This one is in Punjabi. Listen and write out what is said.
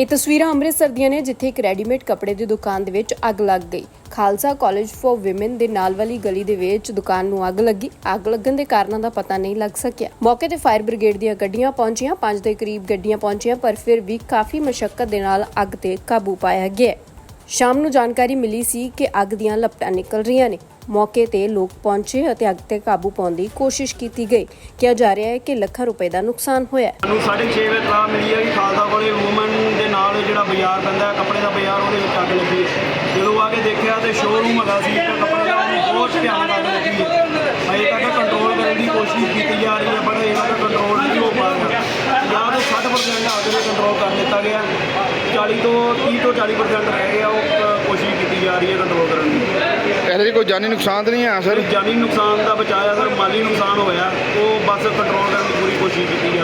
ਇਹ ਤਸਵੀਰਾਂ ਅੰਮ੍ਰਿਤਸਰ ਦੀਆਂ ਨੇ, ਜਿੱਥੇ ਇੱਕ ਰੈਡੀਮੇਡ ਕੱਪੜੇ ਦੀ ਦੁਕਾਨ ਦੇ ਵਿੱਚ ਅੱਗ ਲੱਗ ਗਈ। ਖਾਲਸਾ ਕਾਲਜ ਫॉर ਔਮਨ ਦੇ ਨਾਲ ਵਾਲੀ ਗਲੀ ਦੇ ਵਿੱਚ ਦੁਕਾਨ ਨੂੰ ਅੱਗ ਲੱਗੀ। ਅੱਗ ਲੱਗਣ ਦੇ ਕਾਰਨਾਂ ਦਾ ਪਤਾ ਨਹੀਂ ਲੱਗ ਸਕਿਆ। ਮੌਕੇ ਤੇ ਫਾਇਰ ਬ੍ਰਿਗੇਡ ਦੀਆਂ ਗੱਡੀਆਂ ਪਹੁੰਚੀਆਂ। ਪੰਜ ਦੇ ਕਰੀਬ ਗੱਡੀਆਂ ਪਹੁੰਚੀਆਂ, ਪਰ ਫਿਰ ਵੀ ਕਾਫੀ ਮਸ਼ੱਕਤ ਦੇ ਨਾਲ ਅੱਗ ਤੇ ਕਾਬੂ ਪਾਇਆ ਗਿਆ ਸ਼ਾਮ ਨੂੰ ਜਾਣਕਾਰੀ ਮਿਲੀ ਸੀ ਕਿ ਅੱਗ ਦੀਆਂ ਲਪਟਾਂ ਨਿਕਲ ਰਹੀਆਂ ਨੇ। ਮੌਕੇ ਤੇ ਲੋਕ ਪਹੁੰਚੇ ਅਤੇ ਅੱਗ ਤੇ ਕਾਬੂ ਪਾਉਣ ਦੀ ਕੋਸ਼ਿਸ਼ ਕੀਤੀ ਗਈ। ਕਿਹਾ ਜਾ ਰਿਹਾ ਹੈ ਕਿ ਲੱਖਾਂ ਰੁਪਏ ਦਾ ਨੁਕਸਾਨ ਹੋਇਆ ਸਾਨੂੰ 6:30 ਵਜੇ ਮਿਲੀ ਹੈ ਕਿ ਖਾਲਸਾ ਕਾਲਜ ਵੂਮਨ ਦੇ ਨਾਲ ਜਿਹੜਾ ਹੈ ਕੱਪੜੇ ਦਾ ਬਾਜ਼ਾਰ ਉਹਦੇ ਵਿੱਚ ਅੱਗ ਲੱਗੀ ਹੈ। ਜਦੋਂ ਆ ਕੇ ਦੇਖਿਆ ਤੇ ਸ਼ੋਰੂਮ ਹੈਗਾ ਸੀ ਇੱਕ ਕੱਪੜੇ ਦਾ ਬਹੁਤ ਧਿਆਨ ਨਾਲ ਅੱਗ ਲੱਗੀ ਹੈ। ਅਜੇ ਤੱਕ ਕੰਟਰੋਲ ਕਰਨ ਦੀ ਕੋਸ਼ਿਸ਼ ਕੀਤੀ ਜਾ ਰਹੀ ਹੈ ਪਰ ਅਜੇ ਤੱਕ ਕੰਟਰੋਲ ਨਹੀਂ ਹੋ ਪਾ ਰਿਹਾ। ਜਾਂ ਤਾਂ 60% ਅੱਗ ਨੂੰ ਕੰਟਰੋਲ ਕਰ ਦਿੱਤਾ ਗਿਆ। 40 ਤੋਂ 30 ਤੋਂ 40% ਰਹਿ ਗਿਆ ਉਹ ਕੋਸ਼ਿਸ਼ ਕੀਤੀ ਜਾ ਰਹੀ ਹੈ ਕੰਟਰੋਲ ਕਰਨ ਦੀ। ਇਹਦੇ ਕੋਈ ਜਾਨੀ ਨੁਕਸਾਨ ਤਾਂ ਨਹੀਂ ਆ ਸਰ? ਜਾਨੀ ਨੁਕਸਾਨ ਦਾ ਬਚਾਇਆ ਸਰ। ਮਾਲੀ ਨੁਕਸਾਨ ਹੋਇਆ। ਉਹ ਬਸ ਕੰਟਰੋਲ ਕਰਨ ਦੀ ਪੂਰੀ ਕੋਸ਼ਿਸ਼ ਕੀਤੀ